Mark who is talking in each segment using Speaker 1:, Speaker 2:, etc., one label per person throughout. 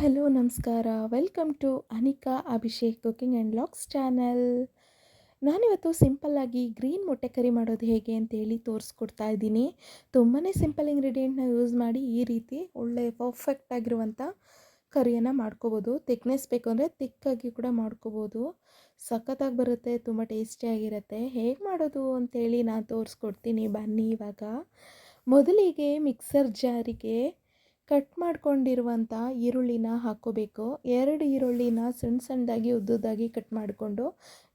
Speaker 1: Hello, ನಮಸ್ಕಾರ. Welcome to Anika Abhishek cooking and locks channel. ನಾನಿವತ್ತು ಸಿಂಪಲ್ಲಾಗಿ ಗ್ರೀನ್ ಮೊಟ್ಟೆ ಕರಿ ಮಾಡೋದು ಹೇಗೆ ಅಂತೇಳಿ ತೋರಿಸ್ಕೊಡ್ತಾ ಇದ್ದೀನಿ. ತುಂಬಾ ಸಿಂಪಲ್ ಇಂಗ್ರೀಡಿಯೆಂಟ್ನ ಯೂಸ್ ಮಾಡಿ ಈ ರೀತಿ ಒಳ್ಳೆ ಪರ್ಫೆಕ್ಟ್ ಆಗಿರುವಂಥ ಕರಿಯನ್ನು ಮಾಡ್ಕೋಬೋದು. ತಿಕ್ನೆಸ್ ಬೇಕು ಅಂದರೆ ತಿಕ್ಕಾಗಿ ಕೂಡ ಮಾಡ್ಕೋಬೋದು. ಸಖತ್ತಾಗಿ ಬರುತ್ತೆ, ತುಂಬ ಟೇಸ್ಟಿಯಾಗಿರುತ್ತೆ ಹೇಗೆ ಮಾಡೋದು ಅಂತೇಳಿ ನಾನು ತೋರಿಸ್ಕೊಡ್ತೀನಿ. ಬನ್ನಿ ಇವಾಗ. ಮೊದಲಿಗೆ ಮಿಕ್ಸರ್ ಜಾರಿಗೆ ಕಟ್ ಮಾಡ್ಕೊಂಡಿರುವಂಥ ಈರುಳ್ಳಿನ ಹಾಕ್ಕೋಬೇಕು. ಎರಡು ಈರುಳ್ಳಿನ ಸಣ್ಣ ಸಣ್ಣದಾಗಿ, ಉದ್ದುದಾಗಿ ಕಟ್ ಮಾಡಿಕೊಂಡು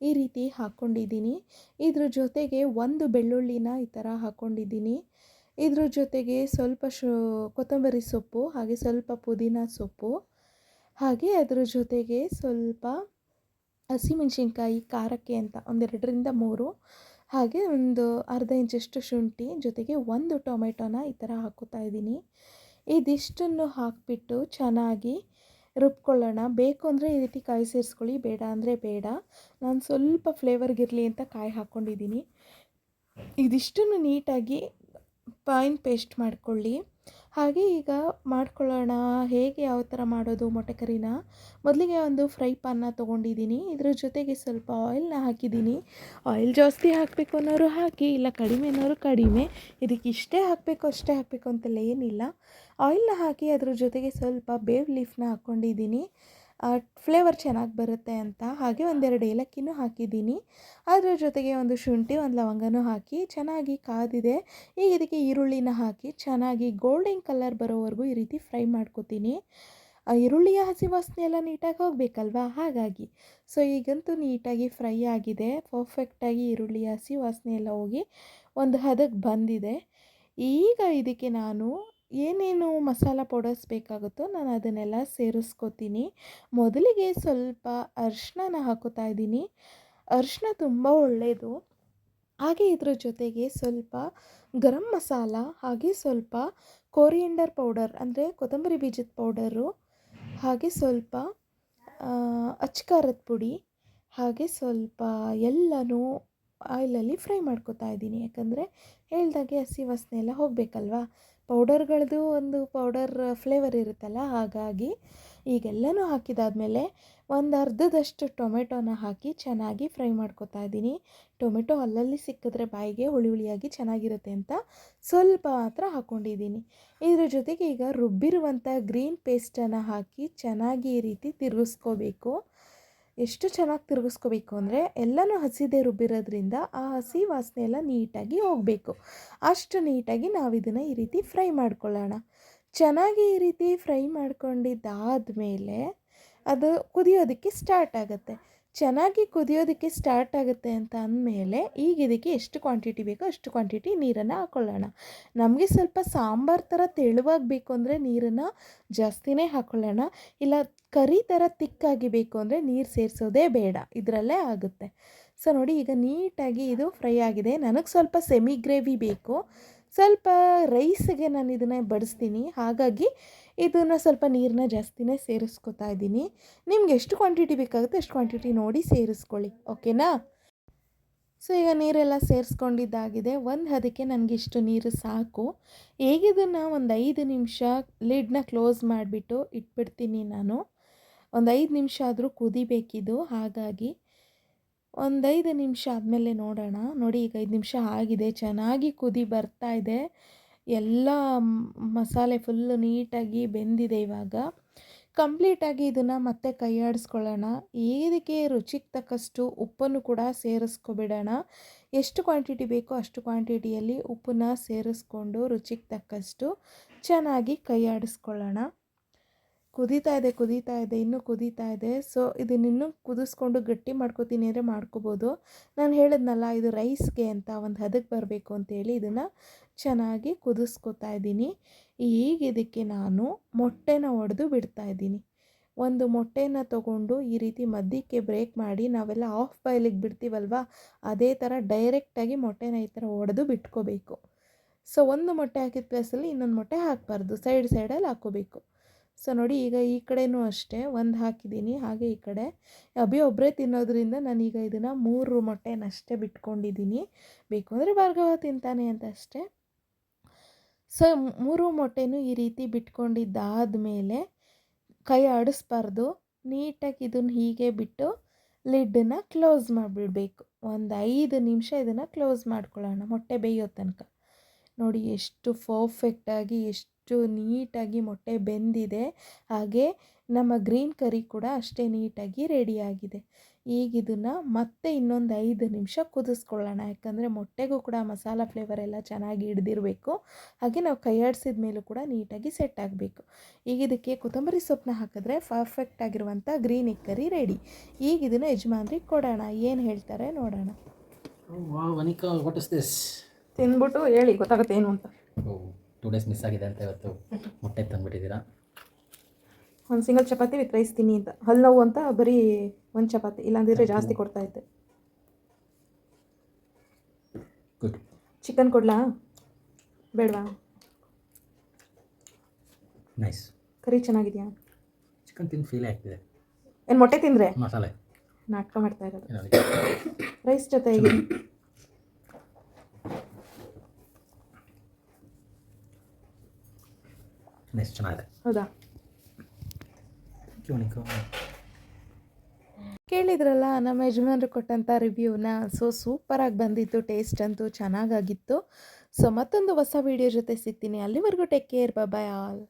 Speaker 1: ಈ ರೀತಿ ಹಾಕ್ಕೊಂಡಿದ್ದೀನಿ. ಇದ್ರ ಜೊತೆಗೆ ಒಂದು ಬೆಳ್ಳುಳ್ಳಿನ ಈ ಥರ ಹಾಕ್ಕೊಂಡಿದ್ದೀನಿ. ಇದ್ರ ಜೊತೆಗೆ ಸ್ವಲ್ಪ ಶು, ಕೊತ್ತಂಬರಿ ಸೊಪ್ಪು, ಹಾಗೆ ಸ್ವಲ್ಪ ಪುದೀನ ಸೊಪ್ಪು, ಹಾಗೆ ಅದ್ರ ಜೊತೆಗೆ ಸ್ವಲ್ಪ ಹಸಿಮೆಣ್ಸಿನ್ಕಾಯಿ, ಖಾರಕ್ಕೆ ಅಂತ ಒಂದೆರಡರಿಂದ ಮೂರು, ಹಾಗೆ ಒಂದು ಅರ್ಧ ಇಂಚಷ್ಟು ಶುಂಠಿ, ಜೊತೆಗೆ ಒಂದು ಟೊಮೆಟೊನ ಈ ಥರ ಹಾಕೋತಾ ಇದ್ದೀನಿ. ಇದಿಷ್ಟನ್ನು ಹಾಕಿಬಿಟ್ಟು ಚೆನ್ನಾಗಿ ರುಬ್ಕೊಳ್ಳೋಣ. ಬೇಕು ಅಂದರೆ ಈ ರೀತಿ ಕಾಯಿ ಸೇರಿಸ್ಕೊಳ್ಳಿ, ಬೇಡ ಅಂದರೆ ಬೇಡ. ನಾನು ಸ್ವಲ್ಪ ಫ್ಲೇವರ್ಗಿರಲಿ ಅಂತ ಕಾಯಿ ಹಾಕ್ಕೊಂಡಿದ್ದೀನಿ. ಇದಿಷ್ಟನ್ನು ನೀಟಾಗಿ ಪೈನ್ ಪೇಸ್ಟ್ ಮಾಡ್ಕೊಳ್ಳಿ. ಹಾಗೆ ಈಗ ಮಾಡ್ಕೊಳ್ಳೋಣ. ಹೇಗೆ ಯಾವ ಥರ ಮಾಡೋದು ಮೊಟ್ಟೆ ಕರಿನ? ಮೊದಲಿಗೆ ಒಂದು ಫ್ರೈ ಪಾನ್ನ ತೊಗೊಂಡಿದ್ದೀನಿ. ಇದ್ರ ಜೊತೆಗೆ ಸ್ವಲ್ಪ ಆಯಿಲ್ನ ಹಾಕಿದ್ದೀನಿ. ಆಯಿಲ್ ಜಾಸ್ತಿ ಹಾಕಬೇಕು ಅನ್ನೋರು ಹಾಕಿ, ಇಲ್ಲ ಕಡಿಮೆ ಅನ್ನೋರು ಕಡಿಮೆ. ಇದಕ್ಕೆ ಇಷ್ಟೇ ಹಾಕಬೇಕು, ಅಷ್ಟೇ ಹಾಕಬೇಕು ಅಂತೆಲ್ಲ ಏನಿಲ್ಲ. ಆಯಿಲ್ನ ಹಾಕಿ ಅದ್ರ ಜೊತೆಗೆ ಸ್ವಲ್ಪ ಬೇವ್ ಲೀಫ್ನ ಹಾಕ್ಕೊಂಡಿದ್ದೀನಿ. ಫ್ಲೇವರ್ ಚೆನ್ನಾಗಿ ಬರುತ್ತೆ ಅಂತ ಹಾಗೆ ಒಂದೆರಡು ಏಲಕ್ಕಿನೂ ಹಾಕಿದ್ದೀನಿ. ಅದರ ಜೊತೆಗೆ ಒಂದು ಶುಂಠಿ, ಒಂದು ಲವಂಗನೂ ಹಾಕಿ ಚೆನ್ನಾಗಿ ಕಾದಿದೆ. ಈಗ ಇದಕ್ಕೆ ಈರುಳ್ಳಿನ ಹಾಕಿ ಚೆನ್ನಾಗಿ ಗೋಲ್ಡನ್ ಕಲರ್ ಬರೋವರೆಗೂ ಈ ರೀತಿ ಫ್ರೈ ಮಾಡ್ಕೊತೀನಿ. ಈರುಳ್ಳಿಯ ಹಸಿ ವಾಸನೆ ಎಲ್ಲ ನೀಟಾಗಿ ಹೋಗಬೇಕಲ್ವಾ? ಹಾಗಾಗಿ. ಸೊ ಈಗಂತೂ ನೀಟಾಗಿ ಫ್ರೈ ಆಗಿದೆ. ಪರ್ಫೆಕ್ಟಾಗಿ ಈರುಳ್ಳಿಯ ಹಸಿ ವಾಸನೆ ಎಲ್ಲ ಹೋಗಿ ಒಂದು ಹದಕ್ಕೆ ಬಂದಿದೆ. ಈಗ ಇದಕ್ಕೆ ನಾನು ಏನೇನು ಮಸಾಲ ಪೌಡರ್ಸ್ ಬೇಕಾಗುತ್ತೋ ನಾನು ಅದನ್ನೆಲ್ಲ ಸೇರಿಸ್ಕೋತೀನಿ. ಮೊದಲಿಗೆ ಸ್ವಲ್ಪ ಅರ್ಶಿನ ಹಾಕೋತಾ ಇದ್ದೀನಿ. ಅರ್ಶಿನ ತುಂಬ ಒಳ್ಳೆಯದು. ಹಾಗೆ ಇದ್ರ ಜೊತೆಗೆ ಸ್ವಲ್ಪ ಗರಂ ಮಸಾಲ ಹಾಗೆ ಸ್ವಲ್ಪ ಕೋರಿಯಂಡರ್ ಪೌಡರ್ ಅಂದರೆ ಕೊತ್ತಂಬರಿ ಬೀಜದ ಪೌಡರು, ಹಾಗೆ ಸ್ವಲ್ಪ ಅಚ್ಕಾರದ ಪುಡಿ, ಹಾಗೆ ಸ್ವಲ್ಪ ಎಲ್ಲನೂ ಆಯಿಲಲ್ಲಿ ಫ್ರೈ ಮಾಡ್ಕೋತಾ ಇದ್ದೀನಿ. ಯಾಕಂದರೆ ಹೇಳ್ದಾಗೆ ಹಸಿ ವಾಸನೆ ಎಲ್ಲ ಹೋಗಬೇಕಲ್ವಾ? ಪೌಡರ್ಗಳದ್ದು ಒಂದು ಪೌಡರ್ ಫ್ಲೇವರ್ ಇರುತ್ತಲ್ಲ, ಹಾಗಾಗಿ ಈಗೆಲ್ಲನೂ ಹಾಕಿದಾದಮೇಲೆ ಒಂದು ಅರ್ಧದಷ್ಟು ಟೊಮೆಟೊನ ಹಾಕಿ ಚೆನ್ನಾಗಿ ಫ್ರೈ ಮಾಡ್ಕೋತಾ ಇದ್ದೀನಿ. ಟೊಮೆಟೊ ಅಲ್ಲಲ್ಲಿ ಸಿಕ್ಕಿದ್ರೆ ಬಾಯಿಗೆ ಹುಳಿ ಹುಳಿಯಾಗಿ ಚೆನ್ನಾಗಿರುತ್ತೆ ಅಂತ ಸ್ವಲ್ಪ ಮಾತ್ರ ಹಾಕ್ಕೊಂಡಿದ್ದೀನಿ ಇದರ ಜೊತೆಗೆ ಈಗ ರುಬ್ಬಿರುವಂಥ ಗ್ರೀನ್ ಪೇಸ್ಟನ್ನು ಹಾಕಿ ಚೆನ್ನಾಗಿ ಈ ರೀತಿ ತಿರುಗಿಸ್ಕೋಬೇಕು. ಎಷ್ಟು ಚೆನ್ನಾಗಿ ತಿರುಗಿಸ್ಕೋಬೇಕು ಅಂದರೆ ಎಲ್ಲನೂ ಹಸಿದೆ ರುಬ್ಬಿರೋದ್ರಿಂದ ಆ ಹಸಿ ವಾಸನೆ ಎಲ್ಲ ನೀಟಾಗಿ ಹೋಗಬೇಕು. ಅಷ್ಟು ನೀಟಾಗಿ ನಾವು ಇದನ್ನು ಈ ರೀತಿ ಫ್ರೈ ಮಾಡ್ಕೊಳ್ಳೋಣ. ಚೆನ್ನಾಗಿ ಈ ರೀತಿ ಫ್ರೈ ಮಾಡ್ಕೊಂಡಿದ್ದಾದಮೇಲೆ ಅದು ಕುದಿಯೋದಕ್ಕೆ ಸ್ಟಾರ್ಟ್ ಆಗುತ್ತೆ. ಚೆನ್ನಾಗಿ ಕುದಿಯೋದಕ್ಕೆ ಸ್ಟಾರ್ಟ್ ಆಗುತ್ತೆ ಅಂತ ಅಂದಮೇಲೆ ಈಗ ಇದಕ್ಕೆ ಎಷ್ಟು ಕ್ವಾಂಟಿಟಿ ಬೇಕೋ ಅಷ್ಟು ಕ್ವಾಂಟಿಟಿ ನೀರನ್ನು ಹಾಕ್ಕೊಳ್ಳೋಣ ನಮಗೆ ಸ್ವಲ್ಪ ಸಾಂಬಾರು ಥರ ತೆಳುವಾಗಿ ಬೇಕು ಅಂದರೆ ನೀರನ್ನು ಜಾಸ್ತಿನೇ ಹಾಕ್ಕೊಳ್ಳೋಣ ಇಲ್ಲ ಕರಿ ಥರ ತಿಕ್ಕಾಗಿ ಬೇಕು ಅಂದರೆ ನೀರು ಸೇರಿಸೋದೇ ಬೇಡ, ಇದರಲ್ಲೇ ಆಗುತ್ತೆ. ಸೊ ನೋಡಿ ಈಗ ನೀಟಾಗಿ ಇದು ಫ್ರೈ ಆಗಿದೆ. ನನಗೆ ಸ್ವಲ್ಪ ಸೆಮಿ ಗ್ರೇವಿ ಬೇಕು. ಸ್ವಲ್ಪ ರೈಸ್ಗೆ ನಾನು ಇದನ್ನು ಬಡಿಸ್ತೀನಿ. ಹಾಗಾಗಿ ಇದನ್ನು ಸ್ವಲ್ಪ ನೀರನ್ನ ಜಾಸ್ತಿನೇ ಸೇರಿಸ್ಕೊತಾ ಇದ್ದೀನಿ. ನಿಮ್ಗೆ ಎಷ್ಟು ಕ್ವಾಂಟಿಟಿ ಬೇಕಾಗುತ್ತೆ ಅಷ್ಟು ಕ್ವಾಂಟಿಟಿ ನೋಡಿ ಸೇರಿಸ್ಕೊಳ್ಳಿ ಓಕೆನಾ ಸೊ ಈಗ ನೀರೆಲ್ಲ ಸೇರಿಸ್ಕೊಂಡಿದ್ದಾಗಿದೆ. ಒಂದು ಅದಕ್ಕೆ ನನಗೆ ಇಷ್ಟು ನೀರು ಸಾಕು. ಹೇಗಿದನ್ನು ಒಂದು ಐದು ನಿಮಿಷ ಲಿಡ್ನ ಕ್ಲೋಸ್ ಮಾಡಿಬಿಟ್ಟು ಇಟ್ಬಿಡ್ತೀನಿ ನಾನು. ಒಂದು ಐದು ನಿಮಿಷ ಆದರೂ ಕುದಿಬೇಕಿದು. ಹಾಗಾಗಿ ಒಂದು ಐದು ನಿಮಿಷ ಆದಮೇಲೆ ನೋಡೋಣ. ನೋಡಿ, ಈಗ ಐದು ನಿಮಿಷ ಆಗಿದೆ. ಚೆನ್ನಾಗಿ ಕುದಿ ಬರ್ತಾ ಇದೆ. ಎಲ್ಲ ಮಸಾಲೆ ಫುಲ್ಲು ನೀಟಾಗಿ ಬೆಂದಿದೆ ಇವಾಗ. ಕಂಪ್ಲೀಟಾಗಿ ಇದನ್ನು ಮತ್ತೆ ಕೈಯಾಡಿಸ್ಕೊಳ್ಳೋಣ ಇದಕ್ಕೆ ರುಚಿಗೆ ತಕ್ಕಷ್ಟು ಉಪ್ಪನ್ನು ಕೂಡ ಸೇರಿಸ್ಕೊಬಿಡೋಣ. ಎಷ್ಟು ಕ್ವಾಂಟಿಟಿ ಬೇಕೋ ಅಷ್ಟು ಕ್ವಾಂಟಿಟಿಯಲ್ಲಿ ಉಪ್ಪನ್ನ ಸೇರಿಸ್ಕೊಂಡು ರುಚಿಗೆ ತಕ್ಕಷ್ಟು ಚೆನ್ನಾಗಿ ಕೈಯಾಡಿಸ್ಕೊಳ್ಳೋಣ ಕುದೀತಾ ಇದೆ ಕುದೀತಾ ಇದೆ, ಇನ್ನೂ ಕುದೀತಾ ಇದೆ. ಸೊ ಇದನ್ನಿನ್ನೂ ಕುದಿಸ್ಕೊಂಡು ಗಟ್ಟಿ ಮಾಡ್ಕೋತೀನಿ ಅಂದರೆ ಮಾಡ್ಕೋಬೋದು. ನಾನು ಹೇಳಿದ್ನಲ್ಲ, ಇದು ರೈಸ್ಗೆ ಅಂತ ಒಂದು ಹದಕ್ಕೆ ಬರಬೇಕು ಅಂತೇಳಿ ಇದನ್ನು ಚೆನ್ನಾಗಿ ಕುದಿಸ್ಕೊತಾ ಇದ್ದೀನಿ. ಈಗ ಇದಕ್ಕೆ ನಾನು ಮೊಟ್ಟೆನ ಒಡೆದು ಬಿಡ್ತಾ ಇದ್ದೀನಿ. ಒಂದು ಮೊಟ್ಟೆನ ತಗೊಂಡು ಈ ರೀತಿ ಮಧ್ಯಕ್ಕೆ ಬ್ರೇಕ್ ಮಾಡಿ ನಾವೆಲ್ಲ ಆಫ್ ಬಾಯ್ಲಿಗೆ ಬಿಡ್ತೀವಲ್ವ, ಅದೇ ಥರ ಡೈರೆಕ್ಟಾಗಿ ಮೊಟ್ಟೆನ ಈ ಥರ ಒಡೆದು ಬಿಟ್ಕೋಬೇಕು. ಸೊ ಒಂದು ಮೊಟ್ಟೆ ಹಾಕಿದ ಪ್ಲೇಸಲ್ಲಿ ಇನ್ನೊಂದು ಮೊಟ್ಟೆ ಹಾಕಬಾರ್ದು ಸೈಡ್ ಸೈಡಲ್ಲಿ ಹಾಕ್ಕೋಬೇಕು. ಸೊ ನೋಡಿ ಈಗ ಈ ಕಡೆಯೂ ಅಷ್ಟೇ, ಒಂದು ಹಾಕಿದ್ದೀನಿ, ಹಾಗೆ ಈ ಕಡೆ. ಅಭಿ ಒಬ್ಬರೇ ತಿನ್ನೋದ್ರಿಂದ ನಾನೀಗ ಇದನ್ನು ಮೂರು ಮೊಟ್ಟೆನಷ್ಟೇ ಬಿಟ್ಕೊಂಡಿದ್ದೀನಿ ಬೇಕು ಅಂದರೆ ಭಾರ್ಗವ ತಿಂತಾನೆ ಅಂತ ಅಷ್ಟೇ. ಸೊ ಮೂರು ಮೊಟ್ಟೆನೂ ಈ ರೀತಿ ಬಿಟ್ಕೊಂಡಿದ್ದಾದ ಮೇಲೆ ಕೈ ಆಡಿಸ್ಬಾರ್ದು. ನೀಟಾಗಿ ಇದನ್ನು ಹೀಗೆ ಬಿಟ್ಟು ಲಿಡ್ಡನ್ನು ಕ್ಲೋಸ್ ಮಾಡಿಬಿಡ್ಬೇಕು. ಒಂದು ಐದು ನಿಮಿಷ ಇದನ್ನು ಕ್ಲೋಸ್ ಮಾಡ್ಕೊಳ್ಳೋಣ, ಮೊಟ್ಟೆ ಬೇಯೋ ತನಕ. ನೋಡಿ ಎಷ್ಟು ಪರ್ಫೆಕ್ಟಾಗಿ, ಎಷ್ಟು ನೀಟಾಗಿ ಮೊಟ್ಟೆ ಬೆಂದಿದೆ. ಹಾಗೆ ನಮ್ಮ ಗ್ರೀನ್ ಕರಿ ಕೂಡ ಅಷ್ಟೇ ನೀಟಾಗಿ ರೆಡಿಯಾಗಿದೆ. ಈಗ ಇದನ್ನು ಮತ್ತೆ ಇನ್ನೊಂದು ಐದು ನಿಮಿಷ ಕುದಿಸ್ಕೊಳ್ಳೋಣ. ಯಾಕಂದರೆ ಮೊಟ್ಟೆಗೂ ಕೂಡ ಮಸಾಲ ಫ್ಲೇವರ್ ಎಲ್ಲ ಚೆನ್ನಾಗಿ ಹಿಡ್ದಿರಬೇಕು. ಹಾಗೆ ನಾವು ಕೈಯಾಡಿಸಿದ ಮೇಲೂ ಕೂಡ ನೀಟಾಗಿ ಸೆಟ್ ಆಗಬೇಕು. ಈಗ ಇದಕ್ಕೆ ಕೊತ್ತಂಬರಿ ಸೊಪ್ಪನ್ನ ಹಾಕಿದ್ರೆ ಪರ್ಫೆಕ್ಟ್ ಆಗಿರುವಂಥ ಗ್ರೀನ್ ಇಕ್ ಕರಿ ರೆಡಿ ಈಗ ಇದನ್ನು ಯಜಮಾನ್ರಿಗೆ ಕೊಡೋಣ. ಏನು ಹೇಳ್ತಾರೆ ನೋಡೋಣ.
Speaker 2: Wow Anika what is this
Speaker 1: ತಿಂದ್ಬಿಟ್ಟು ಹೇಳಿ ಗೊತ್ತಾಗುತ್ತೆ ಏನು ಅಂತ.
Speaker 2: ಟೂ ಡೇಸ್ ಮಿಸ್ ಆಗಿದೆ ಅಂತ ಇವತ್ತು ಮೊಟ್ಟೆ ತಂದುಬಿಟ್ಟಿದ್ದೀರಾ?
Speaker 1: ಒಂದು ಸಿಂಗಲ್ ಚಪಾತಿ ವಿತ್ ರೈಸ್ ತಿನ್ನಿ ಅಂತ. ಹಲ್ಲು ನೋವು ಅಂತ ಬರೀ ಒಂದು ಚಪಾತಿ ಇಲ್ಲಾಂದಿದ್ರೆ ಜಾಸ್ತಿ ಕೊಡ್ತಾ ಇದ್ದೆ.
Speaker 2: ಗುಡ್
Speaker 1: ಚಿಕನ್ ಕೊಡ್ಲಾ? ಬೇಡವಾ?
Speaker 2: ನೈಸ್
Speaker 1: ಕರಿ ಚೆನ್ನಾಗಿದೆಯಾ?
Speaker 2: ಚಿಕನ್ ತಿಂದು ಫೀಲ್ ಆಗ್ತಿದೆ.
Speaker 1: ಏನು ಮೊಟ್ಟೆ ತಿಂದರೆ?
Speaker 2: ಮಸಾಲೆ.
Speaker 1: ನಾಟಕ ಮಾಡ್ತಾ ಇರೋದು. ರೈಸ್ ಜೊತೆ
Speaker 2: ನೈಸ್ ಚೆನ್ನಾಗಿದೆ
Speaker 1: ಹೌದಾ ಕೇಳಿದ್ರಲ್ಲ ನಮ್ಮ ಯಜಮಾನರು ಕೊಟ್ಟಂಥ ರಿವ್ಯೂನ ಸೊ ಸೂಪರಾಗಿ ಬಂದಿತ್ತು ಟೇಸ್ಟ್ ಅಂತೂ ಚೆನ್ನಾಗಾಗಿತ್ತು. ಸೊ ಮತ್ತೊಂದು ಹೊಸ ವಿಡಿಯೋ ಜೊತೆ ಸಿಗ್ತೀನಿ. ಅಲ್ಲಿವರೆಗೂ ಟೇಕ್ ಕೇರ್ ಬಾಯ್ ಆಲ್